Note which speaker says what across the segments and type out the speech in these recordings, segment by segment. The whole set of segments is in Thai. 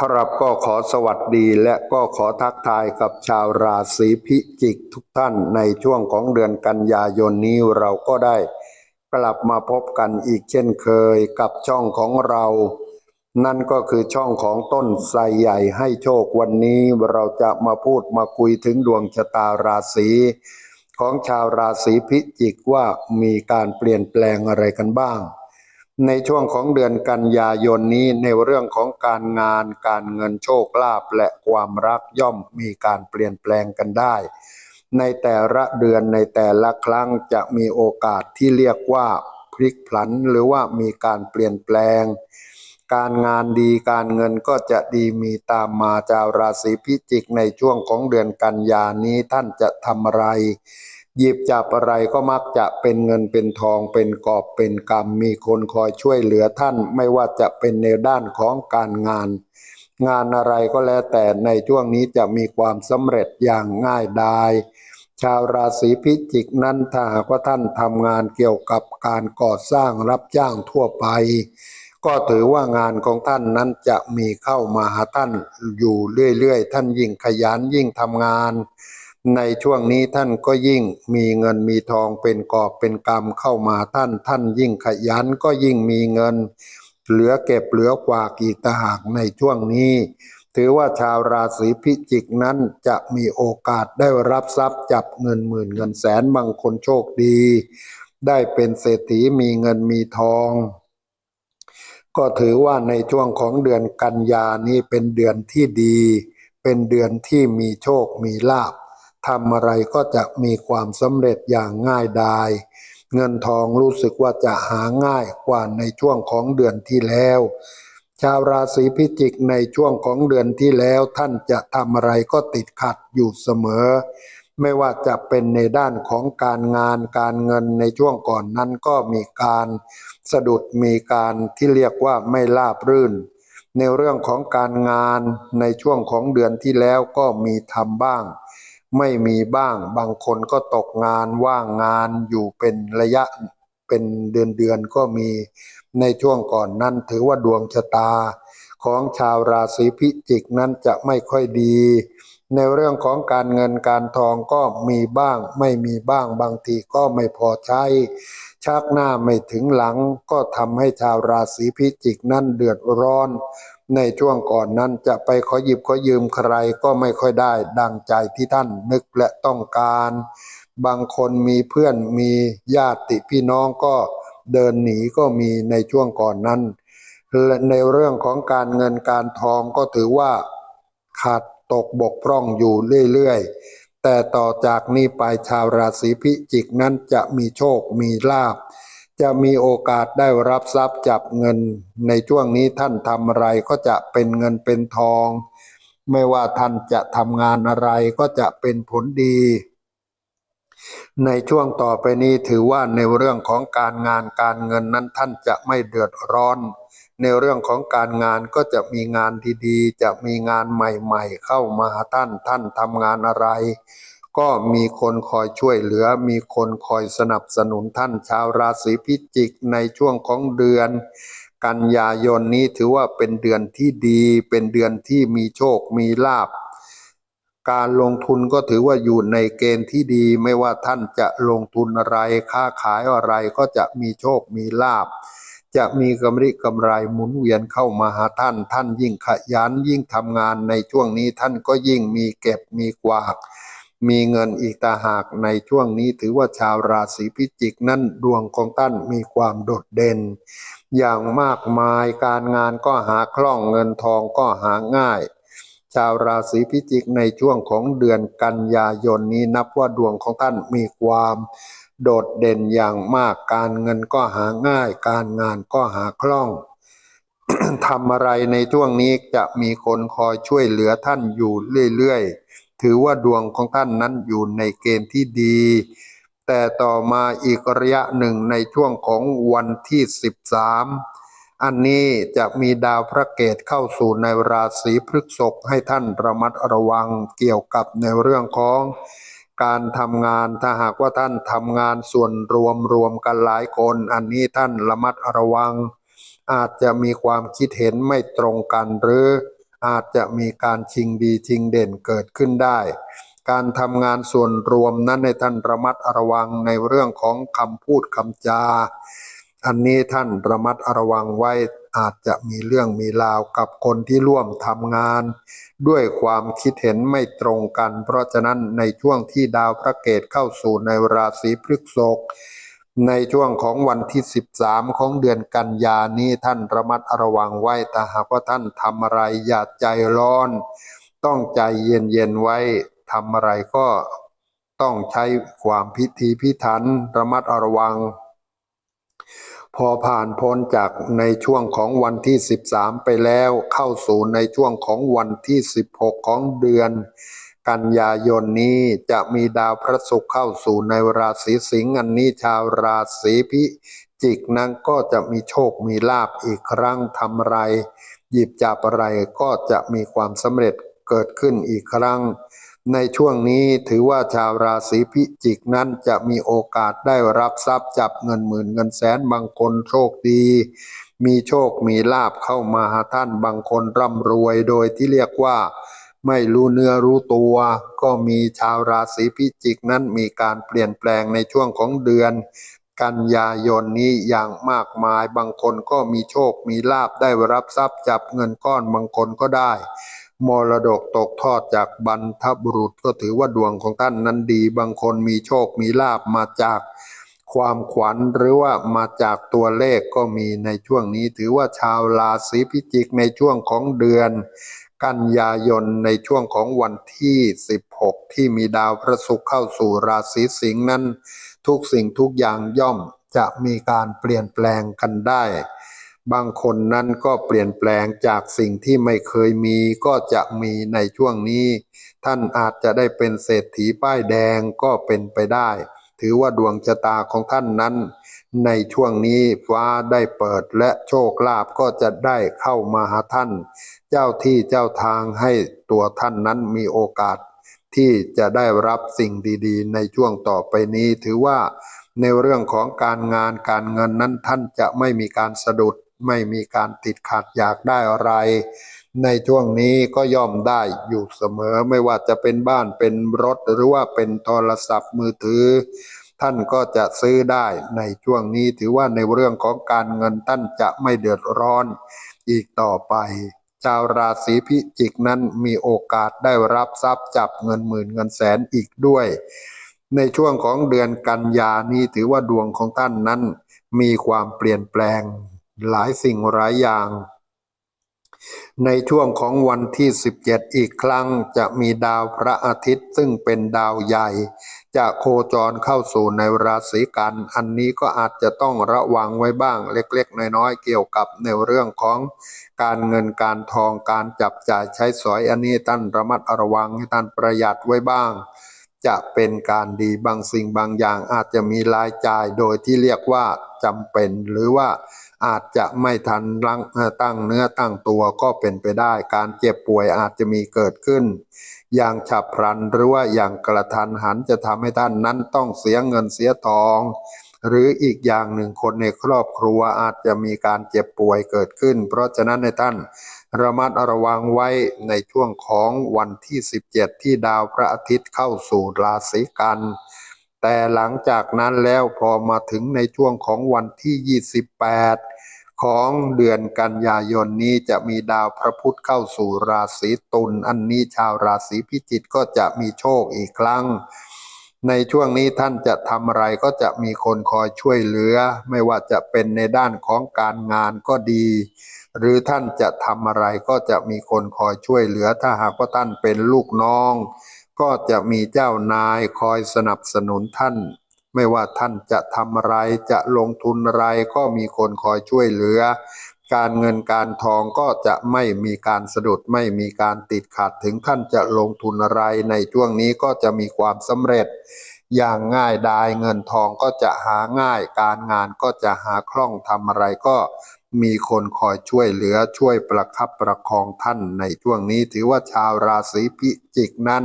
Speaker 1: ครับก็ขอสวัสดีและก็ขอทักทายกับชาวราศีพิจิกทุกท่านในช่วงของเดือนกันยายนนี้เราก็ได้กลับมาพบกันอีกเช่นเคยกับช่องของเรา นั่นก็คือช่องของต้นไทรใหญ่ให้โชควันนี้เราจะมาพูดมาคุยถึงดวงชะตาราศีของชาวราศีพิจิกว่ามีการเปลี่ยนแปลงอะไรกันบ้าง ในช่วงของเดือนกันยายนนี้ในเรื่องของการงานการเงินโชคลาภและความรักย่อมมีการเปลี่ยนแปลงกันได้ ในแต่ละเดือนในแต่ละครั้งจะมีโอกาสที่เรียกว่าพลิกผันหรือว่ามีการเปลี่ยนแปลง การงานดีการเงินก็จะดีมีตามมาจาวราศีพิจิกในช่วงของเดือนกันยานี้ท่านจะทำอะไร หยิบจับอะไรก็มักจะเป็นเงินเป็นทองเป็นกอบเป็นกรรม มีคนคอยช่วยเหลือท่าน ไม่ว่าจะเป็นในด้านของการงาน งานอะไรก็แล้วแต่ในช่วงนี้จะมีความสำเร็จอย่างง่ายดายชาวราศีพิจิกนั้นถ้าหากว่าท่านทำงานเกี่ยวกับการก่อสร้างรับจ้างทั่วไป ก็ถือว่างานของท่านนั้นจะมีเข้ามาหาท่านอยู่เรื่อยๆ ท่านยิ่งขยันยิ่งทำงาน ในช่วงนี้ท่านก็ยิ่งมีเงินมีทองเป็นกอบเป็นกรรมเข้ามาท่าน ท่านยิ่งขยันก็ยิ่งมีเงิน เหลือเก็บเหลือกว่ากีตหากในช่วงนี้ ถือว่าชาวราศีพิจิกนั้นจะมีโอกาสได้รับทรัพย์จับเงินหมื่นเงินแสนบางคนโชคดี ได้เป็นเศรษฐีมีเงินมีทองก็ถือว่าในช่วงของเดือนกันยานี้เป็นเดือนที่ดี เป็นเดือนที่มีโชคมีลาภ ทำอะไรก็จะมีความสำเร็จอย่างง่ายดาย เงินทองรู้สึกว่าจะหาง่ายกว่าในช่วงของเดือนที่แล้ว ชาวราศีพิจิกในช่วงของเดือนที่แล้วท่านจะทำอะไรก็ติดขัดอยู่เสมอ ไม่ว่าจะเป็นในด้านของการงานการเงินในช่วงก่อนนั้นก็มีการสะดุดมีการที่เรียกว่าไม่ราบรื่น ในเรื่องของการงานในช่วงของเดือนที่แล้วก็มีทำบ้าง ไม่มีบ้าง บางคนก็ตกงานว่างงานอยู่เป็นระยะเป็นเดือนเดือนก็มีในช่วงก่อนนั้นถือว่าดวงชะตา ของชาวราศีพิจิกนั้นจะไม่ค่อยดี ในเรื่องของการเงินการทองก็มีบ้าง ไม่มีบ้างบางทีก็ไม่พอใช้ชักหน้าไม่ถึงหลังก็ทำให้ชาวราศีพิจิกนั้นเดือดร้อน ในช่วงก่อนนั้นจะไปขอหยิบขอยืมใครก็ไม่ค่อยได้ดังใจที่ท่านนึกและต้องการ บางคนมีเพื่อนมีญาติพี่น้องก็เดินหนีก็มีในช่วงก่อนนั้นและในเรื่องของการเงินการทองก็ถือว่า ขาดตกบกพร่องอยู่เรื่อยๆ แต่ต่อจากนี้ไปชาวราศีพิจิกนั้นจะมีโชคมีลาภ จะมีโอกาสได้รับทรัพย์จับเงิน ในช่วงนี้ท่านทำอะไรก็จะเป็นเงินเป็นทอง ไม่ว่าท่านจะทำงานอะไรก็จะเป็นผลดี ในช่วงต่อไปนี้ถือว่าในเรื่องของการงานการเงินนั้นท่านจะไม่เดือดร้อน ในเรื่องของการงานก็จะมีงานดีๆ จะมีงานใหม่ ๆ เข้ามาท่านท่านทำงานอะไร ก็มีคนคอยช่วยเหลือ มีคนคอยสนับสนุนท่านชาวราศีพิจิกในช่วงของเดือน กันยายนนี้ถือว่าเป็นเดือนที่ดี เป็นเดือนที่มีโชค มีลาบ การลงทุนก็ถือว่าอยู่ในเกณฑ์ที่ดี ไม่ว่าท่านจะลงทุนอะไร ค้าขายอะไรก็จะมีโชค มีลาบ จะมีกำไรกำไรหมุนเวียนเข้ามาหาท่าน ท่านยิ่งขยันยิ่งทำงานในช่วงนี้ท่านก็ยิ่งมีเก็บมีกวาด มีเงินอีกตาหากในช่วงนี้ถือว่าชาวราศีพิจิกนั้นดวงของท่านมีความโดดเด่น อย่างมากมายการงานก็หาคล่องเงินทองก็หาง่าย ชาวราศีพิจิกในช่วงของเดือนกันยายนนี้นับว่าดวงของท่านมีความโดดเด่นอย่างมากการเงินก็หาง่าย การงานก็หาคล่องทำอะไรในช่วงนี้จะมีคนคอยช่วยเหลือท่านอยู่เรื่อยๆ ถือว่าดวงของท่านนั้นอยู่ในเกณฑ์ที่ดี แต่ต่อมาอีกระยะหนึ่งในช่วงของวันที่ 13 อันนี้จะมีดาวพระเกตเข้าสู่ในราศีพฤษภให้ท่านระมัดระวังเกี่ยวกับในเรื่องของการทำงานถ้าหากว่าท่านทำงานส่วนรวมรวมกันหลายคน อันนี้ท่านระมัดระวัง อาจจะมีความคิดเห็นไม่ตรงกันหรือ อาจจะมีการชิงดีชิงเด่นเกิดขึ้นได้ การทำงานส่วนรวมนั้นในท่านระมัดระวังในเรื่องของคำพูดคำจา อันนี้ท่านระมัดระวังไว้อาจจะมีเรื่องมีราวกับคนที่ร่วมทำงาน ด้วยความคิดเห็นไม่ตรงกัน เพราะฉะนั้นในช่วงที่ดาวพระเกตเข้าสู่ในราศีพฤษภ ในช่วงของวันที่ 13 ของเดือนกันยานี้ท่านระมัดระวังไว้แต่หากว่าท่านทำอะไรอย่าใจร้อน ต้องใจเย็นๆไว้ทำอะไรก็ต้องใช้ความพิธีพิถันระมัดระวัง พอผ่านพ้นจากในช่วงของวันที่ 13 ไปแล้วเข้าสู่ในช่วงของวันที่ 16 ของเดือน กันยายนนี้จะมีดาวพระศุกร์เข้าสู่ในราศีสิงห์อันนี้ชาวราศีพิจิกนั้นก็จะมีโชคมีลาภอีกครั้งทำไร หยิบจับอะไรก็จะมีความสำเร็จเกิดขึ้นอีกครั้ง ในช่วงนี้ถือว่าชาวราศีพิจิกนั้นจะมีโอกาสได้รับทรัพย์จับเงินหมื่นเงินแสนบางคนโชคดี มีโชคมีลาบเข้ามาหาท่านบางคนร่ำรวยโดยที่เรียกว่า ไม่รู้เนื้อรู้ตัว ก็มีชาวราศีพิจิกนั้นมีการเปลี่ยนแปลงในช่วงของเดือน กันยายนนี้อย่างมากมาย บางคนก็มีโชคมีลาบได้รับทรัพย์จับเงินก้อนบางคนก็ได้ มรดกตกทอดจากบรรพบุรุษก็ถือว่าดวงของท่านนั้นดี บางคนมีโชคมีลาบมาจากความขวัญหรือว่ามาจากตัวเลขก็มีในช่วงนี้ ถือว่าชาวราศีพิจิกในช่วงของเดือน กันยายนในช่วงของวันที่ 16 ที่มีดาวพระศุกร์เข้าสู่ราศีสิงห์นั้น ทุกสิ่งทุกอย่างย่อมจะมีการเปลี่ยนแปลงกันได้ บางคนนั้นก็เปลี่ยนแปลงจากสิ่งที่ไม่เคยมีก็จะมีในช่วงนี้ ท่านอาจจะได้เป็นเศรษฐีป้ายแดงก็เป็นไปได้ ถือว่าดวงชะตาของท่านนั้น ในช่วงนี้ฟ้าได้เปิดและโชคลาภก็จะได้เข้ามาหาท่าน เจ้าที่เจ้าทางให้ตัวท่านนั้นมีโอกาส ที่จะได้รับสิ่งดีๆ ในช่วงต่อไปนี้ ถือว่าในเรื่องของการงานการเงินนั้นท่านจะไม่มีการสะดุด ไม่มีการติดขัดอยากได้อะไร ในช่วงนี้ก็ย่อมได้อยู่เสมอไม่ว่าจะเป็นบ้านเป็นรถหรือว่าเป็นโทรศัพท์มือถือ ท่านก็จะซื้อได้ในช่วงนี้ถือว่าในเรื่องของการเงินท่านจะไม่เดือดร้อนอีกต่อไป ชาวราศีพิจิกนั้นมีโอกาสได้รับทรัพย์จับเงินหมื่นเงินแสนอีกด้วย ในช่วงของเดือนกันยานี้ถือว่าดวงของท่านนั้น มีความเปลี่ยนแปลงหลายสิ่งหลายอย่าง ในช่วงของวันที่ 17 อีกครั้งจะมีดาวพระอาทิตย์ซึ่งเป็นดาวใหญ่ จะโคจรเข้าสู่ในราศีกัน อันนี้ก็อาจจะต้องระวังไว้บ้างเล็กๆ น้อยๆ เกี่ยวกับในเรื่องของการเงินการทองการจับจ่ายใช้สอยอันนี้ท่านระมัดระวังให้ท่านประหยัดไว้บ้าง จะเป็นการดีบางสิ่งบางอย่างอาจจะมีรายจ่ายโดยที่เรียกว่าจำเป็น หรือว่าอาจจะไม่ทันรังตั้งเนื้อตั้งตัวก็เป็นไปได้ การเจ็บป่วยอาจจะมีเกิดขึ้น อย่างฉับพลันหรือว่าอย่างกระทันหันจะทำให้ท่านนั้นต้องเสียเงินเสียทอง หรืออีกอย่างหนึ่งคนในครอบครัวอาจจะมีการเจ็บป่วยเกิดขึ้น เพราะฉะนั้นในท่าน ระมัดระวังไว้ในช่วงของวันที่ 17 ที่ดาวพระอาทิตย์เข้าสู่ราศีกัน แต่หลังจากนั้นแล้วพอมาถึงในช่วงของวันที่ 28 ของเดือนกันยายนนี้จะมีดาวพระพุธเข้าสู่ราศีตุล อันนี้ชาวราศีพิจิกก็จะมีโชคอีกครั้ง ในช่วงนี้ท่านจะทำอะไรก็จะมีคนคอยช่วยเหลือ ไม่ว่าจะเป็นในด้านของการงานก็ดี หรือท่านจะทำอะไรก็จะมีคนคอยช่วยเหลือ ถ้าหากว่าท่านเป็นลูกน้อง ก็จะมีเจ้านายคอยสนับสนุนท่าน ไม่ว่าท่านจะทำอะไรจะลงทุนอะไรก็มีคนคอยช่วยเหลือ การเงินการทองก็จะไม่มีการสะดุดไม่มีการติดขัดถึงท่านจะลงทุนอะไรในช่วงนี้ก็จะมีความสำเร็จ อย่างง่ายดายเงินทองก็จะหาง่าย การงานก็จะหาคล่องทำอะไรก็ มีคนคอยช่วยเหลือช่วยประคับประคองท่านในช่วงนี้ถือว่าชาวราศีพิจิกนั้น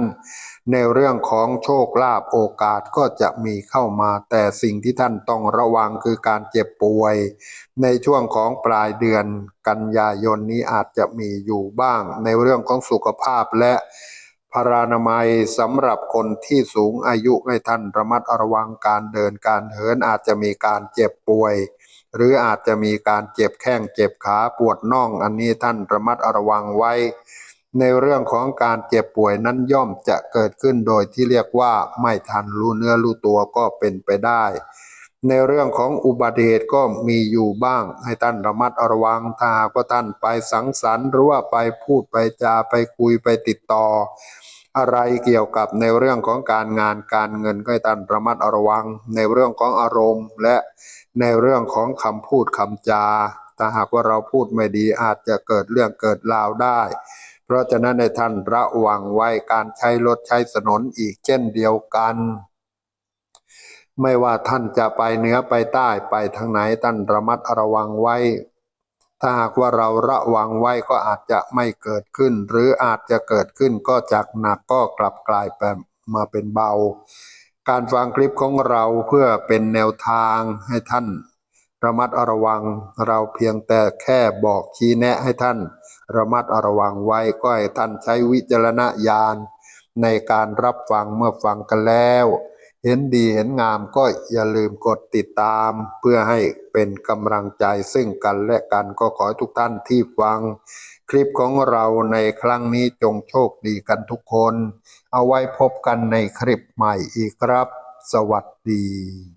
Speaker 1: ในเรื่องของโชคลาภโอกาสก็จะมีเข้ามาแต่สิ่งที่ท่านต้องระวังคือการเจ็บป่วย ในช่วงของปลายเดือนกันยายนนี้อาจจะมีอยู่บ้าง ในเรื่องของสุขภาพและพารานามัยสำหรับคนที่สูงอายุให้ท่านระมัดระวังการเดินการเหินอาจจะมีการเจ็บป่วย หรืออาจจะมีการเจ็บแข้งเจ็บขาปวดน่องอันนี้ท่านระมัดระวังไว้ ในเรื่องของการเจ็บป่วยนั้นย่อมจะเกิดขึ้นโดยที่เรียกว่าไม่ทันรู้เนื้อรู้ตัวก็เป็นไปได้ ในเรื่องของอุบัติเหตุก็มีอยู่บ้าง ให้ท่านระมัดระวังถ้าหากว่าท่านไปสังสรรค์หรือว่าไปพูดไปจาไปคุยไปติดต่อ อะไรเกี่ยวกับในเรื่องของการงานการเงินก็ให้ท่านระมัดระวัง ในเรื่องของอารมณ์ และในเรื่องของคำพูดคำจาถ้าหากว่าเราพูดไม่ดีอาจจะเกิดเรื่องเกิดราวได้ เพราะฉะนั้นในท่านระวังไว้การใช้รถใช้ถนนอีกเช่นเดียวกัน ไม่ว่าท่านจะไปเหนือไปใต้ไปทางไหนท่านระมัดระวังไว้ ถ้าหากว่าเราระวังไว้ก็อาจจะไม่เกิดขึ้น หรืออาจจะเกิดขึ้นก็จากหนักก็กลับกลายไปมาเป็นเบา การฟังคลิปของเราเพื่อเป็นแนวทางให้ท่าน ระมัดระวังเราเพียงแต่แค่บอกชี้แนะให้ท่าน ระมัดระวังไว้ก็ให้ท่านใช้วิจารณญาณในการรับฟังเมื่อฟังกันแล้ว เห็นดีเห็นงามก็อย่าลืมกดติดตาม เพื่อให้เป็นกำลังใจซึ่งกันและกันก็ขอให้ทุกท่านที่ฟัง คลิปของเราในครั้งนี้จงโชคดีกันทุกคน เอาไว้พบกันในคลิปใหม่อีกครับ สวัสดี